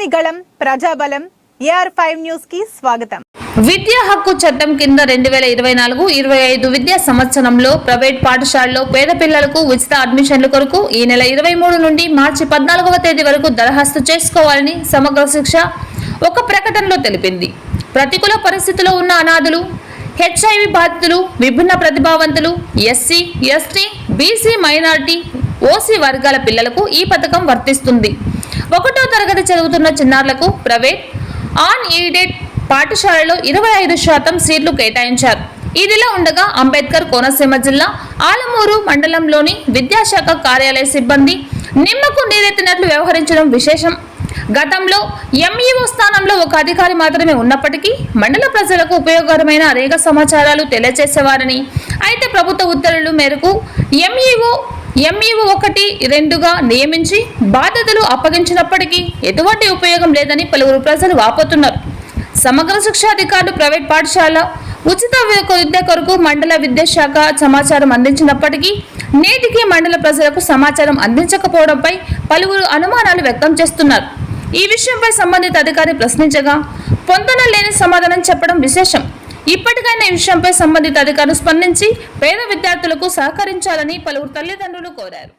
ప్రజలని గళం ప్రజాబలం AR five న్యూస్కి స్వాగతం. విద్యా హక్కు చట్టం కింద రెండు వేల ఇరవై నాలుగు ఇరవై ఐదు విద్యా సంవత్సరంలో ప్రైవేట్ పాఠశాలలో పేద పిల్లలకు ఉచిత అడ్మిషన్ల కొరకు ఈ నెల ఇరవై మూడు నుండి మార్చి పద్నాలుగవ తేదీ వరకు దరఖాస్తు చేసుకోవాలని సమగ్ర శిక్ష ఒక ప్రకటనలో తెలిపింది. ప్రతికూల పరిస్థితిలో ఉన్న అనాథులు హెచ్ఐవి బాధితులు విభిన్న ప్రతిభావంతులు SC ST BC minority OC వర్గాల పిల్లలకు ఈ పథకం వర్తిస్తుంది. ఒకటో తరగతి చదువుతున్న చిన్నారులకు ప్రైవేట్ ఆన్ ఎయిడెడ్ పాఠశాలలో ఇరవై ఐదు శాతం సీట్లు కేటాయించారు. ఇదిలా ఉండగా అంబేద్కర్ కోనసీమ జిల్లా ఆలమూరు మండలంలోని విద్యాశాఖ కార్యాలయ సిబ్బంది నిమ్మకు నీరెత్తినట్లు వ్యవహరించడం విశేషం. గతంలో ఎంఈఓ స్థానంలో ఒక అధికారి మాత్రమే ఉన్నప్పటికీ మండల ప్రజలకు ఉపయోగకరమైన అనేక సమాచారాలు తెలియజేసేవారని అయితే ప్రభుత్వ ఉత్తర్వుల మేరకు ఎంఈఓ ఎంఈఓ ఒకటి రెండుగా నియమించి బాధ్యతలు అప్పగించినప్పటికీ ఎటువంటి ఉపయోగం లేదని పలువురు ప్రజలు వాపోతున్నారు. సమగ్ర శిక్షా అధికారులు ప్రైవేట్ పాఠశాల ఉచిత విద్య కొరకు మండల విద్యాశాఖ సమాచారం అందించినప్పటికీ నేటికి మండల ప్రజలకు సమాచారం అందించకపోవడంపై పలువురు అనుమానాలు వ్యక్తం చేస్తున్నారు. ఈ విషయంపై సంబంధిత అధికారి ప్రశ్నించగా పొందన లేని సమాధానం చెప్పడం విశేషం. ఇప్పటికైనా ఈ విషయంపై సంబంధిత అధికారులు స్పందించి పేద విద్యార్థులకు సహకరించాలని పలువురు తల్లిదండ్రులు కోరారు.